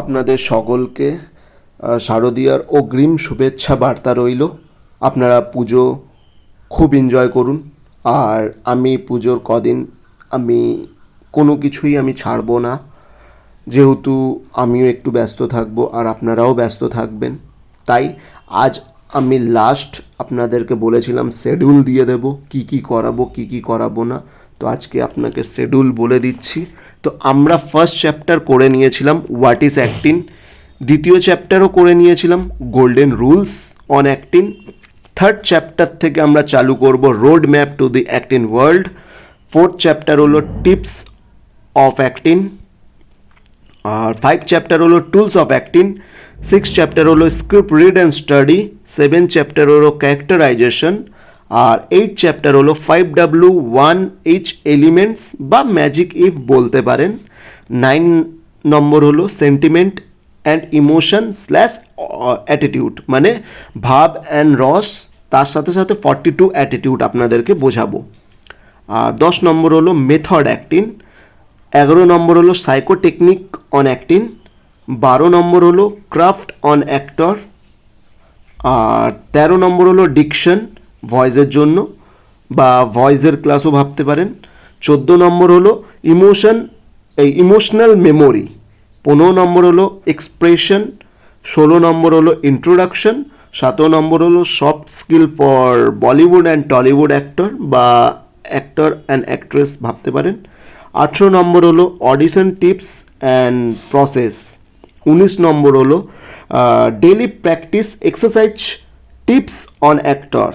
আপনাদের সকলকে শারদীয়ার অগ্রিম শুভেচ্ছা বার্তা রইল। আপনারা পুজো খুব এনজয় করুন। আর আমি পুজোর কদিন আমি কোনো কিছুই আমি ছাড়বো না। যেহেতু আমিও একটু ব্যস্ত থাকব আর আপনারাও ব্যস্ত থাকবেন। তাই আজ আমি লাস্ট আপনাদেরকে বলেছিলাম শেডিউল দিয়ে দেব, কি কি করাবো, কি কি করাবো না। তো আজকে আপনাকে শিডিউল বলে দিচ্ছি। তো আমরা ফার্স্ট চ্যাপ্টার করে নিয়েছিলাম হোয়াট ইজ অ্যাক্টিং দ্বিতীয় চ্যাপ্টারও করে নিয়েছিলাম golden rules on acting third chapter থেকে আমরা চালু করব road map to the acting world fourth chapter হলো টিপস অফ অ্যাক্টিং আর ফাইভ চ্যাপ্টার হলো tools of acting six chapter হলো script read and study seven chapter হলো ক্যারেক্টারাইজেশন আর এইট চ্যাপ্টার হলো five W one H elements বা magic if বলতে পারেন। নাইন নম্বর হলো sentiment and emotion slash attitude মানে ভাব অ্যান্ড রস, তার সাথে সাথে ফর্টি টু অ্যাটিটিউড আপনাদেরকে বোঝাবো। আর দশ নম্বর হলো মেথড অ্যাক্টিং এগারো নম্বর হলো সাইকোটেকনিক অন অ্যাক্টিং বারো নম্বর হলো ক্রাফট অন অ্যাক্টর আর তেরো নম্বর হলো ডিকশন ভয়েসের জন্য বা ভয়েসের ক্লাসও ভাবতে পারেন। চোদ্দ নম্বর হলো ইমোশন এই ইমোশনাল মেমোরি পনেরো নম্বর হলো এক্সপ্রেশন ষোলো নম্বর হলো ইন্ট্রোডাকশন সতেরো নম্বর হলো soft skill for Bollywood and Tollywood actor বা অ্যাক্টর অ্যান্ড অ্যাক্ট্রেস ভাবতে পারেন। আঠেরো নম্বর হলো অডিশন টিপস অ্যান্ড প্রসেস উনিশ নম্বর হলো daily practice exercise tips on actor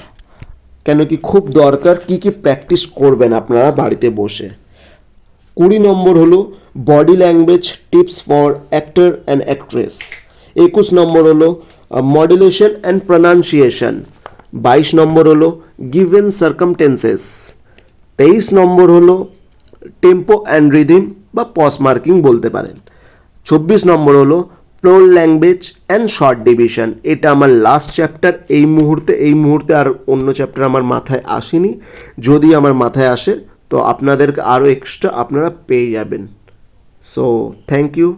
কেন কি খুব দরকার কি কি প্র্যাকটিস করবেন আপনারা বাড়িতে বসে। কুড়ি নম্বর হলো body language tips for actor and actress একুশ নম্বর হলো মডুলেশন অ্যান্ড প্রনাউন্সিয়েশন বাইশ নম্বর হলো গিভেন সার্কামটেন্সেস তেইশ নম্বর হলো টেম্পো অ্যান্ড রিদিম বা পস মার্কিং বলতে পারেন। চব্বিশ নম্বর হলো প্রোল ল্যাঙ্গুয়েজ অ্যান্ড শর্ট ডিভিশন এটা আমার লাস্ট চ্যাপ্টার এই মুহূর্তে এই মুহূর্তে আর অন্য চ্যাপ্টার আমার মাথায় আসেনি। যদি আমার মাথায় আসে, তো আপনাদেরকে আরও এক্সট্রা আপনারা পেয়ে যাবেন। So thank you